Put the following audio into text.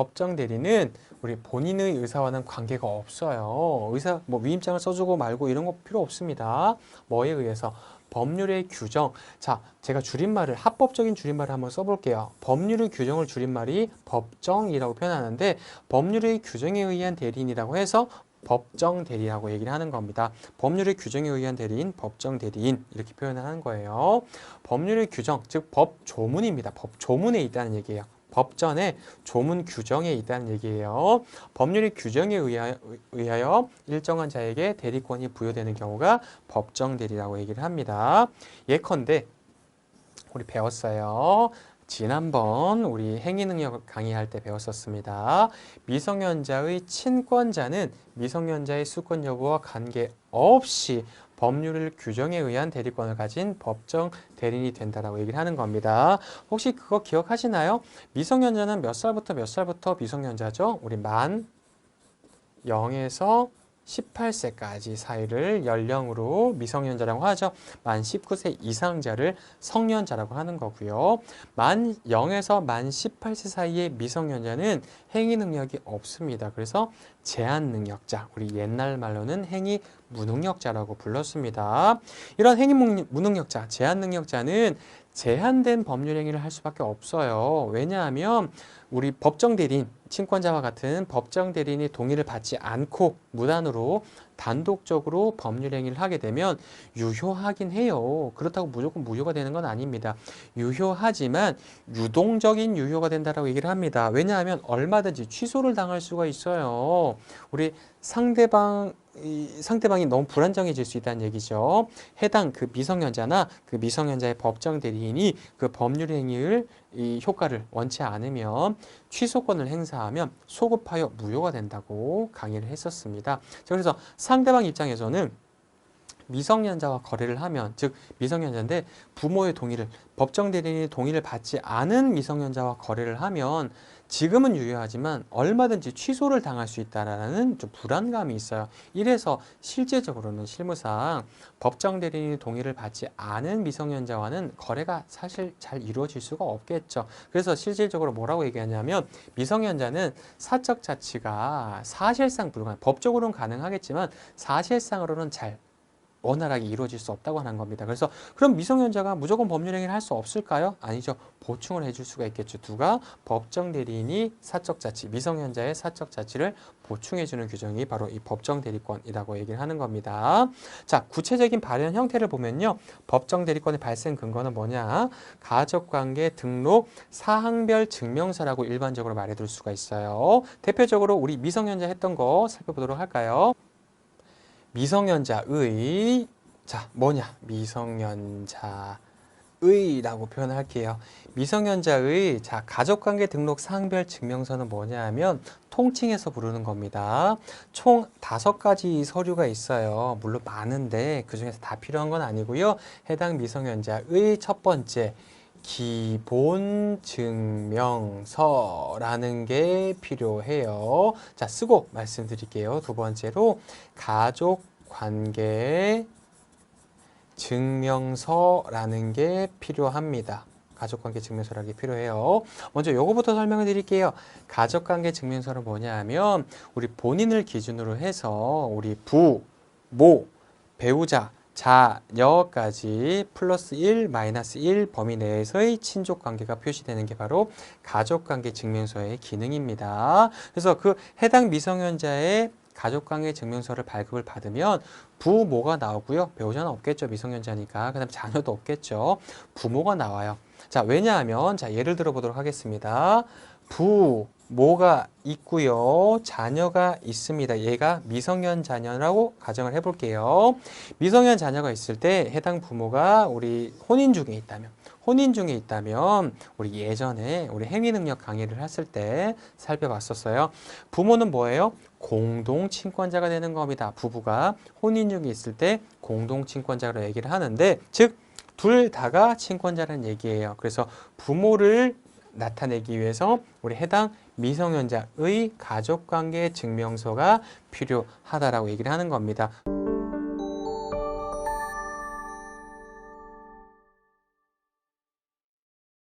법정 대리는 우리 본인의 의사와는 관계가 없어요. 의사 뭐 위임장을 써주고 말고 이런 거 필요 없습니다. 뭐에 의해서 법률의 규정. 자, 제가 줄임말을 합법적인 줄임말을 한번 써볼게요. 법률의 규정을 줄임말이 법정이라고 표현하는데 법률의 규정에 의한 대리인이라고 해서 법정 대리라고 얘기를 하는 겁니다. 법률의 규정에 의한 대리인, 법정 대리인 이렇게 표현을 하는 거예요. 법률의 규정, 즉 법 조문입니다. 법 조문에 있다는 얘기예요. 법전에 조문 규정에 있다는 얘기예요. 법률의 규정에 의하, 의하여 일정한 자에게 대리권이 부여되는 경우가 법정 대리라고 얘기를 합니다. 예컨대 우리 배웠어요. 지난번 우리 행위능력 강의할 때 배웠었습니다. 미성년자의 친권자는 미성년자의 수권 여부와 관계없이 법률 규정에 의한 대리권을 가진 법정 대리인이 된다라고 얘기를 하는 겁니다. 혹시 그거 기억하시나요? 미성년자는 몇 살부터 몇 살부터 미성년자죠? 우리 만 0에서 18세까지 사이를 연령으로 미성년자라고 하죠. 만 19세 이상자를 성년자라고 하는 거고요. 만 0에서 만 18세 사이의 미성년자는 행위 능력이 없습니다. 그래서 제한 능력자, 우리 옛날 말로는 행위 무능력자라고 불렀습니다. 이런 행위 무능력자, 제한 능력자는 제한된 법률 행위를 할 수밖에 없어요. 왜냐하면 우리 법정 대리인, 친권자와 같은 법정 대리인이 동의를 받지 않고 무단으로 단독적으로 법률 행위를 하게 되면 유효하긴 해요. 그렇다고 무조건 무효가 되는 건 아닙니다. 유효하지만 유동적인 유효가 된다라고 얘기를 합니다. 왜냐하면 얼마든지 취소를 당할 수가 있어요. 우리 상대방 이 상대방이 너무 불안정해질 수 있다는 얘기죠. 해당 그 미성년자나 그 미성년자의 법정 대리인이 그 법률 행위를 이 효과를 원치 않으면 취소권을 행사하면 소급하여 무효가 된다고 강의를 했었습니다. 자, 그래서 상대방 입장에서는 미성년자와 거래를 하면 즉 미성년자인데 부모의 동의를 법정 대리인의 동의를 받지 않은 미성년자와 거래를 하면 지금은 유효하지만 얼마든지 취소를 당할 수 있다라는 좀 불안감이 있어요. 이래서 실제적으로는 실무상 법정 대리인의 동의를 받지 않은 미성년자와는 거래가 사실 잘 이루어질 수가 없겠죠. 그래서 실질적으로 뭐라고 얘기하냐면 미성년자는 사적 자치가 사실상 불가능, 법적으로는 가능하겠지만 사실상으로는 잘 원활하게 이루어질 수 없다고 하는 겁니다. 그래서 그럼 미성년자가 무조건 법률행위를 할 수 없을까요? 아니죠. 보충을 해줄 수가 있겠죠. 누가 법정 대리인이 사적 자치, 미성년자의 사적 자치를 보충해주는 규정이 바로 이 법정 대리권이라고 얘기를 하는 겁니다. 자, 구체적인 발현 형태를 보면요. 법정 대리권의 발생 근거는 뭐냐? 가족관계 등록 사항별 증명서라고 일반적으로 말해둘 수가 있어요. 대표적으로 우리 미성년자 했던 거 살펴보도록 할까요? 미성년자의 자 뭐냐 미성년자의라고 표현할게요. 미성년자의 자 가족관계 등록 사항별 증명서는 뭐냐 하면 통칭해서 부르는 겁니다. 총 다섯 가지 서류가 있어요. 물론 많은데 그 중에서 다 필요한 건 아니고요. 해당 미성년자의 첫 번째 기본 증명서라는 게 필요해요. 자, 쓰고 말씀드릴게요. 두 번째로 가족 관계 증명서라는 게 필요합니다. 가족관계 증명서라는 게 필요해요. 먼저 요거부터 설명을 드릴게요. 가족관계 증명서는 뭐냐 하면 우리 본인을 기준으로 해서 우리 부, 모, 배우자, 자녀까지 플러스 1, 마이너스 1 범위 내에서의 친족 관계가 표시되는 게 바로 가족관계 증명서의 기능입니다. 그래서 그 해당 미성년자의 가족관계 증명서를 발급을 받으면 부모가 나오고요. 배우자는 없겠죠. 미성년자니까. 그 다음 자녀도 없겠죠. 부모가 나와요. 자, 왜냐하면 자, 예를 들어 보도록 하겠습니다. 부 모가 있고요. 자녀가 있습니다. 얘가 미성년 자녀라고 가정을 해볼게요. 미성년 자녀가 있을 때 해당 부모가 우리 혼인 중에 있다면 혼인 중에 있다면 우리 예전에 우리 행위 능력 강의를 했을 때 살펴봤었어요. 부모는 뭐예요? 공동 친권자가 되는 겁니다. 부부가 혼인 중에 있을 때 공동 친권자로 얘기를 하는데 즉 둘 다가 친권자라는 얘기예요. 그래서 부모를 나타내기 위해서 우리 해당 미성년자의 가족관계 증명서가 필요하다라고 얘기를 하는 겁니다.